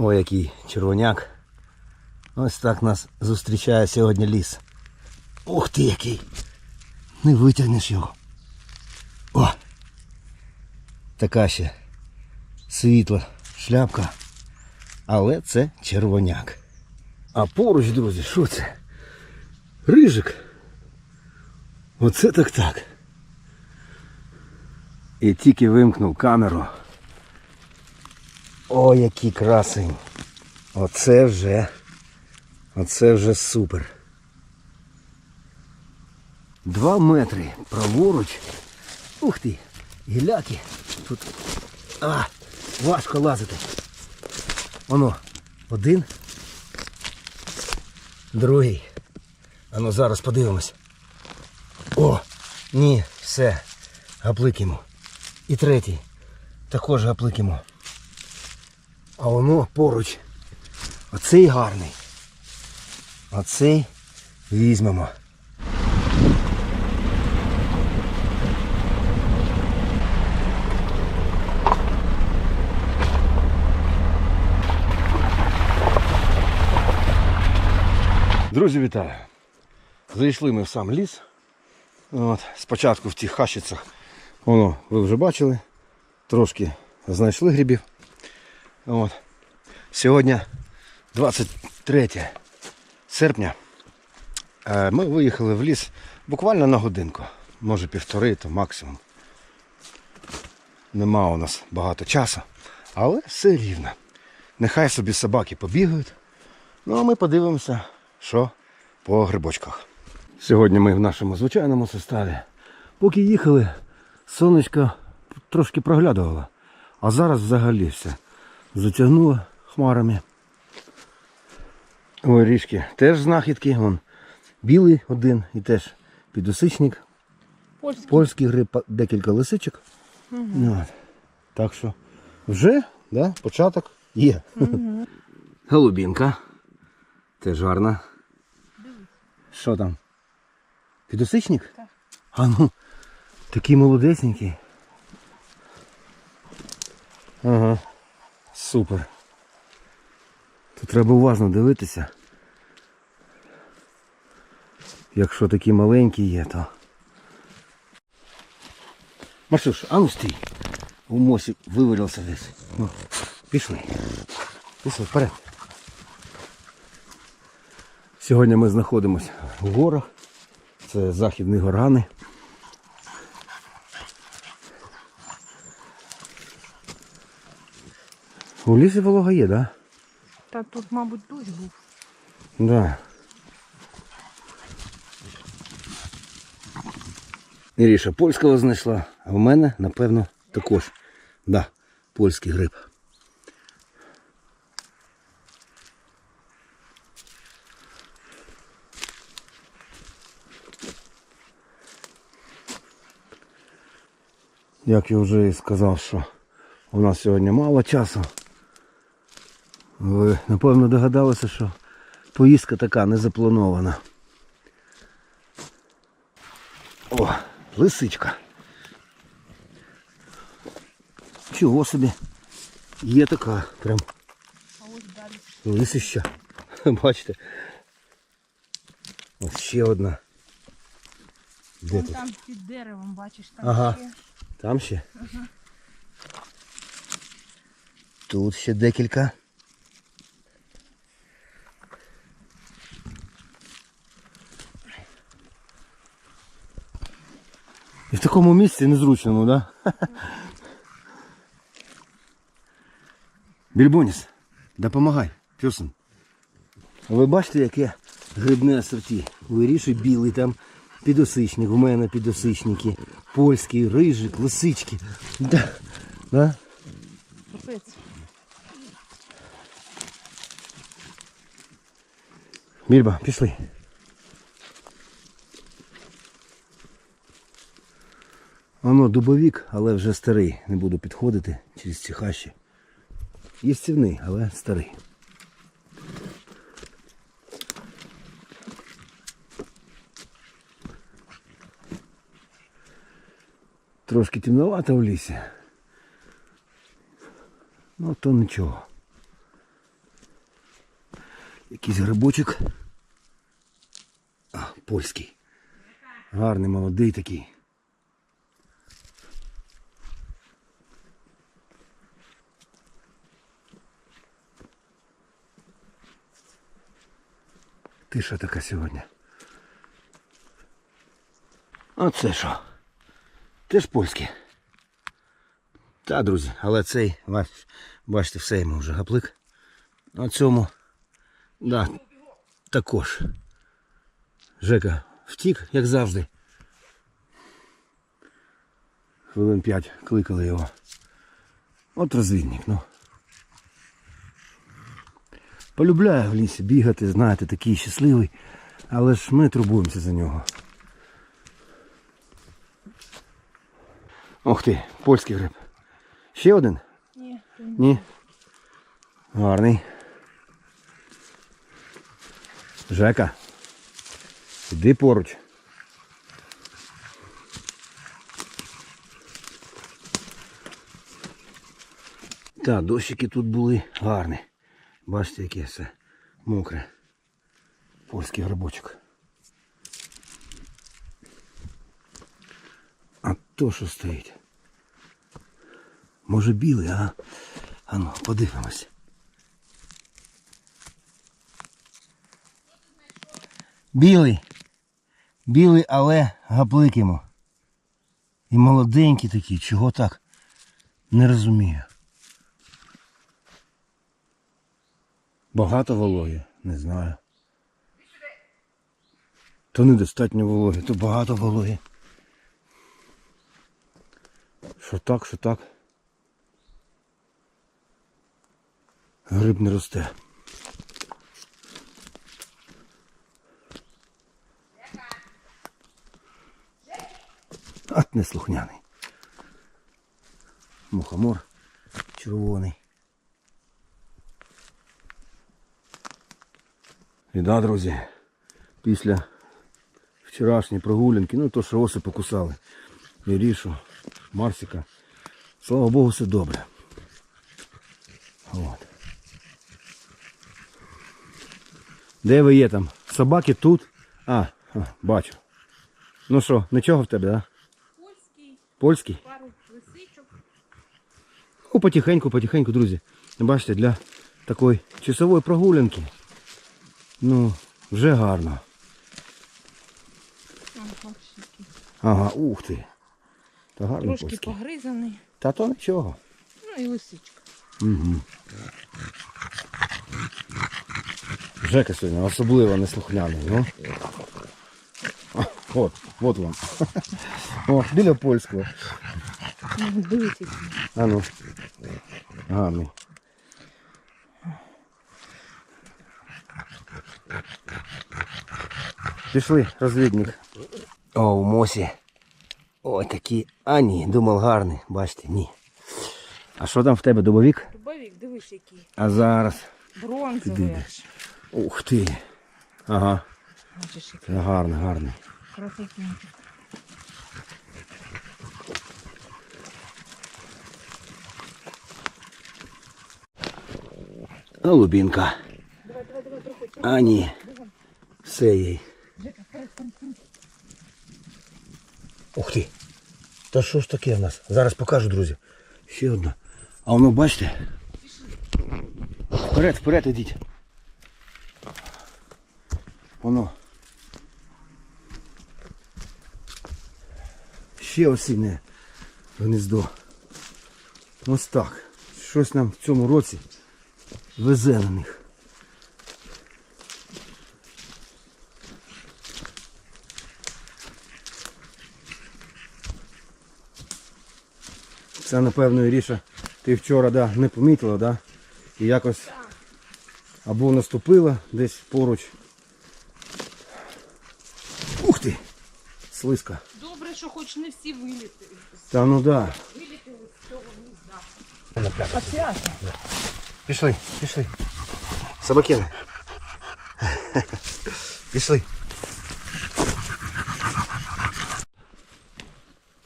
Ой, який червоняк. Ось так нас зустрічає сьогодні ліс. Ух ти який! Не витягнеш його. О! Така ще світла шляпка. Але це червоняк. А поруч, друзі, що це? Рижик. Оце так так. І тільки вимкнув камеру. О, який красень. Оце вже. Оце вже супер. Два метри праворуч. Ух ти! Гіляки. Тут. А! Важко лазити. Воно. Один. Другий. Ану зараз подивимось. О! Ні, все. Гапликимо. І третій. Також гапликимо. А воно поруч. Оцей гарний. Оцей візьмемо. Друзі, вітаю! Зайшли ми в сам ліс. От, спочатку в тих хащицях, воно, ви вже бачили, трошки знайшли грибів. От. Сьогодні 23 серпня. Е, Ми виїхали в ліс буквально на годинку, може півтори, то максимум. Нема у нас багато часу, але все рівно. Нехай собі собаки побігають. Ну а ми подивимося, що по грибочках. Сьогодні ми в нашому звичайному составі. Поки їхали, сонечко трошки проглядувало. А зараз взагалі все затягнуло хмарами. Ой, ріжки теж знахідки. Вон, білий один і теж підосичник. Польський. Польський гриб, декілька лисичок. Ну, от. Так що вже да, початок є. Голубінка. Теж гарна. Що там? Підосичник? Так. А ну, такий молодесенький. Ага. Супер. Тут треба уважно дивитися. Якщо такі маленькі є, то. Маршуш, а ну стій. У мосі вивалился десь. Ну, пішли. Пішли вперед. Сьогодні ми знаходимося в горах. Це західні горани. У лісі волога є, так? Да? Та тут, мабуть, дощ був. Да. Іріша польського знайшла, а в мене, напевно, також. Да, польський гриб. Як я вже і сказав, що у нас сьогодні мало часу. Ви напевно догадалися, що поїздка така не запланована. О, лисичка. Чого собі? Є така прям А ось далі. лисища. Бачите? Ось ще одна. Де Вон тут? там під деревом, бачиш, там Ага. ще. Там ще? Тут ще декілька. Такому місці незручному, да? Більбоніс, допомагай, пюсен. Ви бачите, яке грибне асорті? Іріші білий там підосичник, у мене підосичники, польський, рижик, лисички. Да. Да? Більба, пішли. Воно дубовік, але вже старий. Не буду підходити через ці хащі. Їстівний, але старий. Трошки темновато в лісі. Ну то нічого. Якийсь грибочок. А, польський. Гарний, молодий такий. Тиша така сьогодні. А це що? Теж польський. Та, друзі, але цей, бачите, все йому вже гаплик. А цьому, да, також. Жека втік, як завжди. Хвилин п'ять кликали його. От розвідник, ну. Полюбляє в лісі бігати, знаєте, такий щасливий. Але ж ми турбуємося за нього. Ох ти, польський гриб. Ще один? Ні, Ні. Гарний. Жека. Іди поруч. Так, дощики тут були гарні. Бачите, яке все мокре. Польський грибочок. А то що стоїть? Може білий, а? А ну, подивимось. Білий. Білий, але гапликимо. І молоденький такий. Чого так? Не розумію. Багато вологи? Не знаю. То недостатньо вологи, то багато вологи. Що так, що так. Гриб не росте. От неслухняний. Мухомор червоний. І да, друзі, після вчорашньої прогулянки, ну то що оси покусали. Ірішу, Марсика. Слава Богу, все добре. От. Де ви є там? Собаки тут? А, а, бачу. Ну що, нічого в тебе, да? Польський, Польський? пару лисичок. Ну, потихеньку, потихеньку, друзі. Бачите, для такої часової прогулянки. Ну, вже гарно. Ага, ух ти. Та гарно Трошки польський. погризаний. Та то нічого. Ну і лисичка. Угу. Жека сьогодні особливо неслухняний, ну. От, от вам. О, біля польського. Дивіться. А ну. Гарний. Пішли, розвідник. О, у мосі. Ой, такі. А ні, думав гарний. Бачите, ні. А що там в тебе дубовік? Дубовик, дивись який. А зараз. Бронзовий аж. Ух ти. Ага. Бачиш, який гарний, гарний. красотенький. Голубінка. А ні. Все їй. Ух ти. Та що ж таке в нас? Зараз покажу, друзі. Ще одна. А воно бачите? Вперед, вперед ідіть. Воно. Ще осінне гніздо. Ось так. Щось нам в цьому році везе на них. Це напевно Іріша, ти вчора да, не помітила, да? І якось або наступила десь поруч. Ух ти! Слизька. Добре, що хоч не всі виліти. Та ну да. Вилітили з цього гнізда. А? Пішли, пішли. Собакини. Пішли.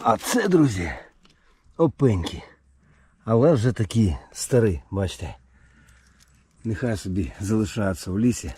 А це, друзі, опеньки. Але вже такі старі, бачите. Нехай собі залишаються в лісі.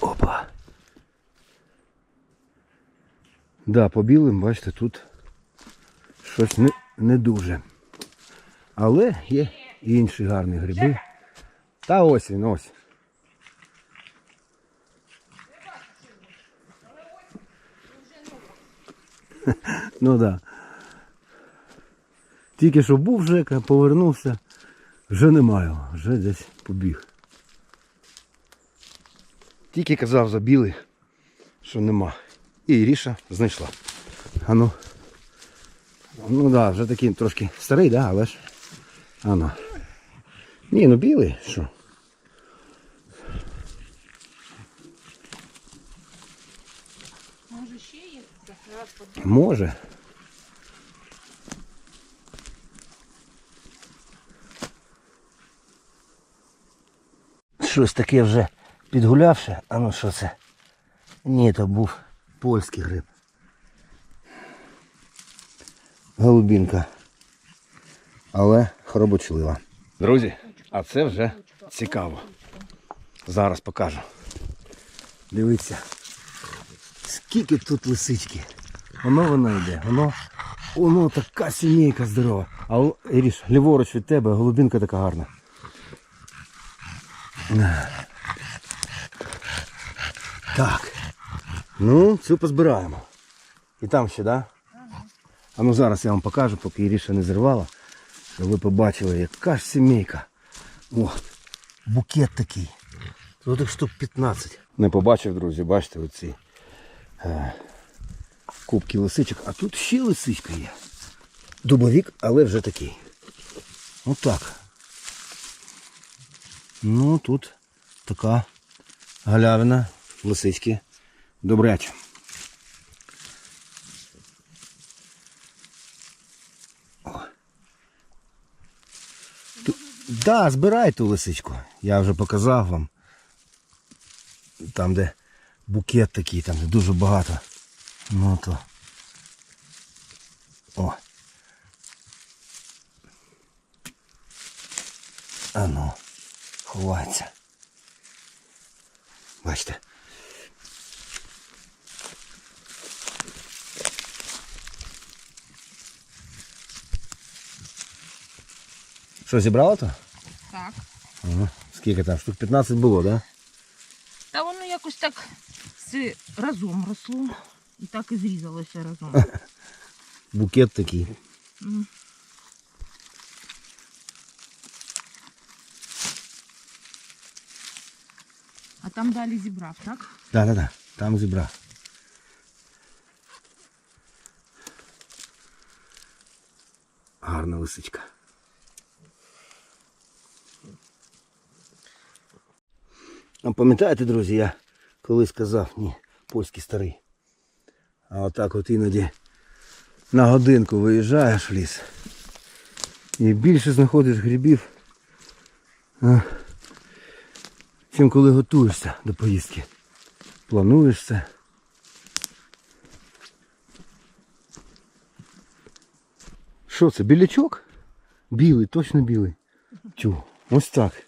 Опа. Да, по білим, бачите, тут щось не, не дуже. Але є і інші гарні гриби. Та ось він, ось. Ну. Да. Тільки що був Жека, повернувся, вже немає, вже десь побіг. Тільки казав за білих, що нема. І Ріша знайшла. А ну. Ну так, да, вже такий трошки старий, да, але ж. Ано. Ні, ну білий, що? Може ще є? Може. Щось таке вже підгулявше. А ну що це? Ні, то був польський гриб. Голубінка. Але хробочлива. Друзі, а це вже цікаво. Зараз покажу. Дивіться. Скільки тут лисички. Воно воно йде, воно, воно така сімейка здорова. А Іріш, ліворуч від тебе, голубінка така гарна. Так. Ну, цю позбираємо. І там ще, так? Да? А ну зараз я вам покажу, поки Іріша не зірвала, щоб ви побачили, яка ж сімейка. О, букет такий. Тут їх штук 15. Не побачив, друзі, бачите, оці кубки лисичок, а тут ще лисичка є. Дубовік, але вже такий. Отак. Ну тут така галявина лисички добряча. Да, збирай ту лисичку. Я вже показав вам. Там, де букет такий, там де дуже багато. Ну то. О. А ну, ховається. Бачите. Що, зібрала то? Так. Ага. Скільки там? Штук 15 було, так? Да? Та воно якось так все разом росло. І так і зрізалося разом. Букет такий. М. А там далі зібрав, так? Так, так, так. Там зібрав. Гарна лисичка. А пам'ятаєте, друзі, я колись казав, ні, польський старий. А отак от іноді на годинку виїжджаєш в ліс і більше знаходиш грибів, чим коли готуєшся до поїздки. Плануєш це. Що це, білячок? Білий, точно білий. Чу, ось так.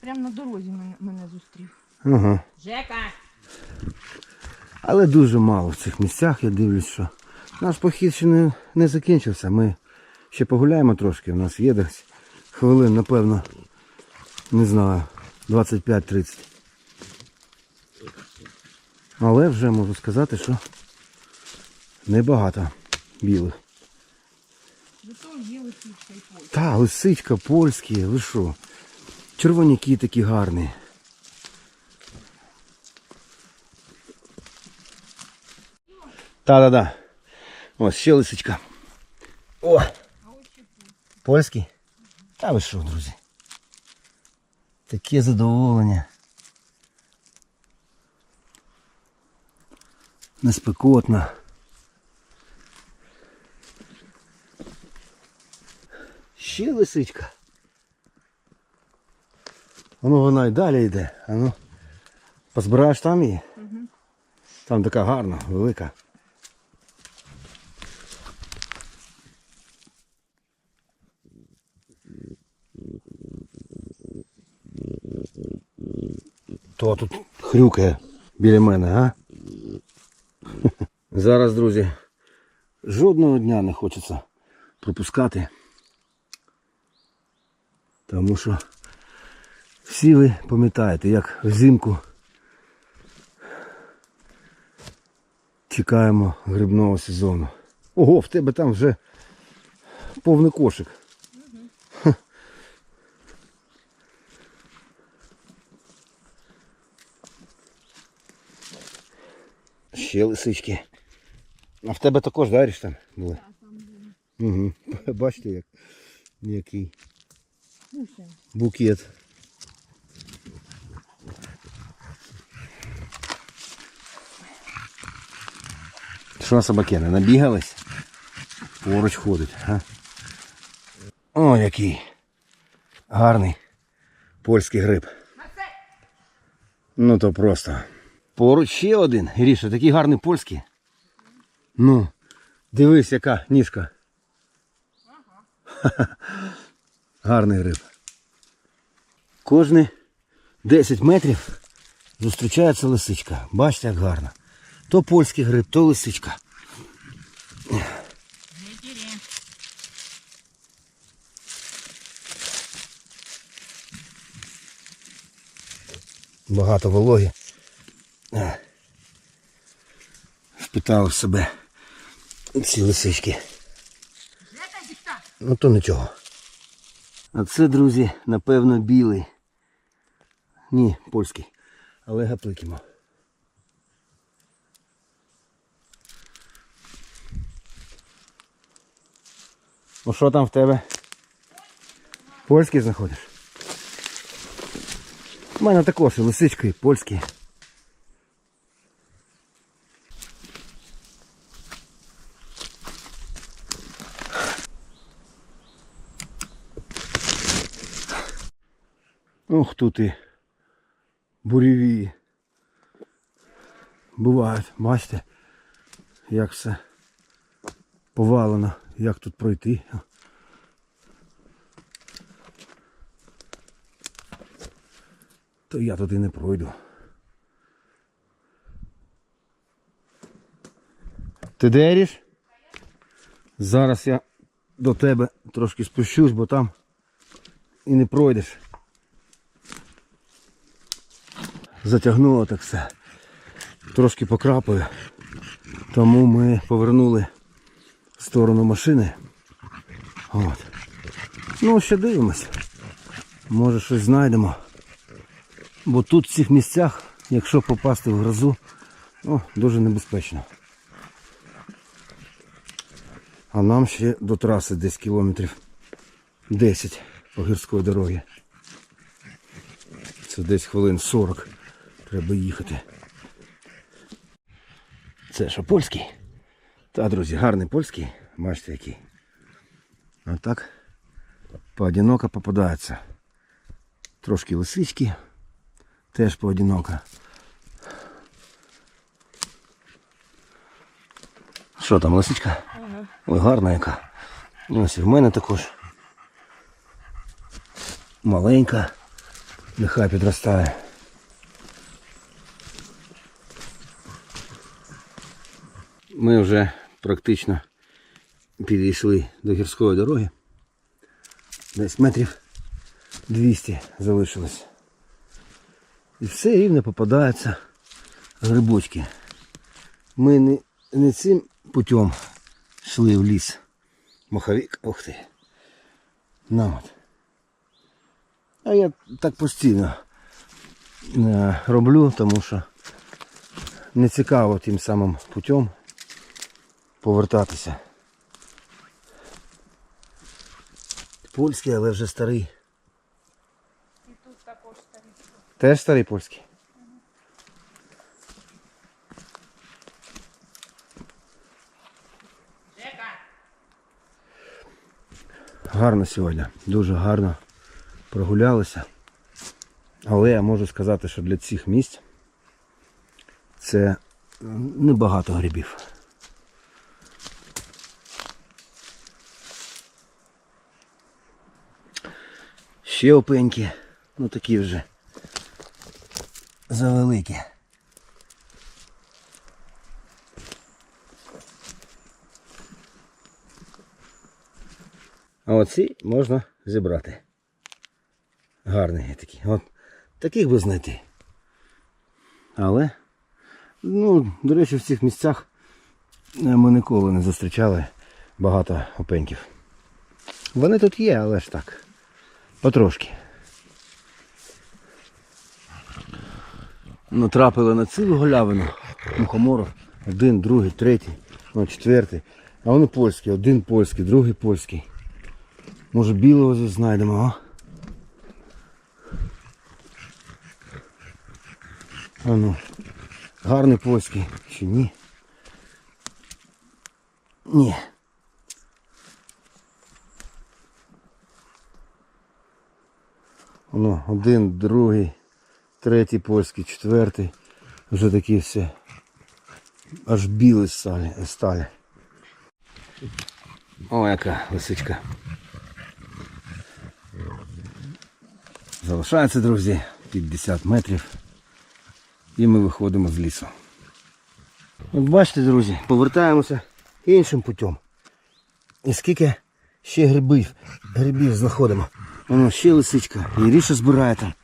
Прямо на дорозі мене, мене зустрів. Ага. Жека! Але дуже мало в цих місцях, я дивлюсь, що наш похід ще не, не закінчився. Ми ще погуляємо трошки. У нас є десь хвилин, напевно, не знаю, 25-30. Але вже можу сказати, що небагато білих. Зато є лисичка і поле. Та, лисичка, польські, ви що? Червоняки такі гарні. Та-да-да. Ось ще лисичка. О! Польський? Та ви що, друзі? Таке задоволення. Неспекотно. Ще лисичка. Воно вона і далі йде. А ну, позбираєш там її? Там така гарна, велика. То тут хрюкає біля мене, а? Зараз, друзі, жодного дня не хочеться пропускати. Тому що всі ви пам'ятаєте, як взимку чекаємо грибного сезону. Ого, в тебе там вже повний кошик. Ха. Ще лисички. А в тебе також дариш там були? Угу. Бачите, як який букет. Що собаки, не набігались? Поруч ходить, а? О, який гарний польський гриб. Ну то просто. Поруч ще один. Гріша, такий гарний польський. Ну, дивись, яка ніжка. Гарний гриб. Кожні 10 метрів зустрічається лисичка. Бачите, як гарно. То польський гриб, то лисичка. Багато вологи. Е. Впитали себе ці лисички. Ну то нічого. А це, друзі, напевно, білий. Ні, польський. Але гапликімо. Ну що там в тебе? Польський знаходиш? У мене також і лисички, польські. Ух тут і буревії. Бувають, бачите, як все повалено, як тут пройти. То я туди не пройду. Ти де Еріш? Зараз я до тебе трошки спущусь, бо там і не пройдеш. Затягнуло так все. Трошки покрапаю. Тому ми повернули в сторону машини. От. Ну, ще дивимось. Може щось знайдемо. Бо тут в цих місцях, якщо попасти в грозу, ну, дуже небезпечно. А нам ще до траси десь кілометрів 10 по гірської дороги. Це десь хвилин 40 треба їхати. Це що, польський? Та, друзі, гарний польський. Бачите який. А так поодиноко попадаються. Трошки лисички. Теж поодиноко. Що там, лисичка? Ой, гарна яка. Ось і в мене також. Маленька. Нехай підростає. Ми вже практично підійшли до гірської дороги. Десь метрів 200 залишилось. І все рівно попадаються грибочки. Ми не, не цим путем йшли в ліс. Маховик, ух ти. На. А я так постійно е, роблю, тому що не цікаво тим самим путем повертатися. Польський, але вже старий. І тут також старий. Теж старий польський. Гарно сьогодні, дуже гарно прогулялися. Але я можу сказати, що для цих місць це небагато грибів. Ще опеньки, ну такі вже завеликі. А оці можна зібрати. Гарні такі. От таких би знайти. Але, ну, до речі, в цих місцях е, ми ніколи не зустрічали багато опеньків. Вони тут є, але ж так. Потрошки. Натрапили на цілу галявину мухоморів. Один, другий, третій, ну, четвертий. А вони польські, один польський, другий польський. Може білого здесь знайдемо, а? А ну. Гарний польський. Чи ні? Ні. Ну, один, другий, третій польський, четвертий. Вже такі все. Аж білий сталі. сталі. О, яка лисичка. Залишається, друзі, 50 метрів. І ми виходимо з лісу. От бачите, друзі, повертаємося іншим путем. І скільки ще грибів, грибів знаходимо. Воно ще лисичка. І ріша збирає там.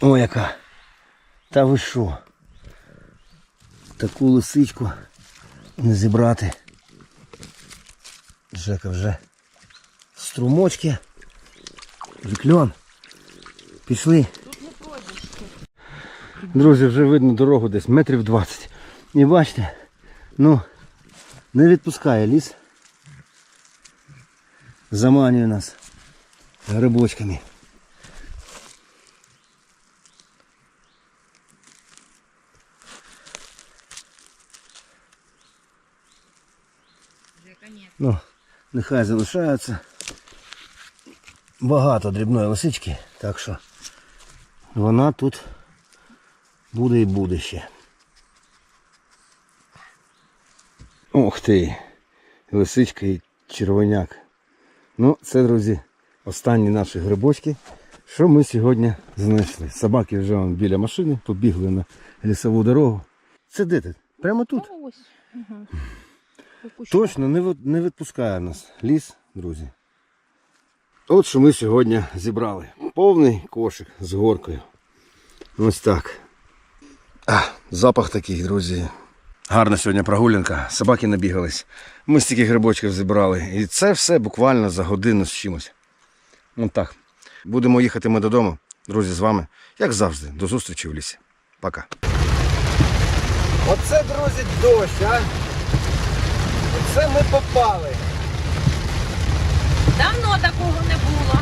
О, яка. Та ви що? Таку лисичку не зібрати. Жека вже струмочки. Кльон. Пішли. Друзі, вже видно дорогу десь метрів 20. І бачите, ну, не відпускає ліс. Заманює нас грибочками. Ну, нехай залишаються. Багато дрібної лисички, так що вона тут буде і буде ще. Ох ти, лисичка і червоняк. Ну, це, друзі, останні наші грибочки, що ми сьогодні знайшли. Собаки вже вон біля машини побігли на лісову дорогу. Це де ти? Прямо тут. Та ось. Ага. Точно не, не відпускає нас ліс, друзі. От що ми сьогодні зібрали. Повний кошик з горкою. Ось так. А, запах такий, друзі. Гарна сьогодні прогулянка. Собаки набігались. Ми стільки грибочків зібрали. І це все буквально за годину з чимось. Ось так. Будемо їхати ми додому. Друзі, з вами, як завжди, до зустрічі в лісі. Пока. Оце, друзі, дощ, а? Оце ми попали. Давно такого не було.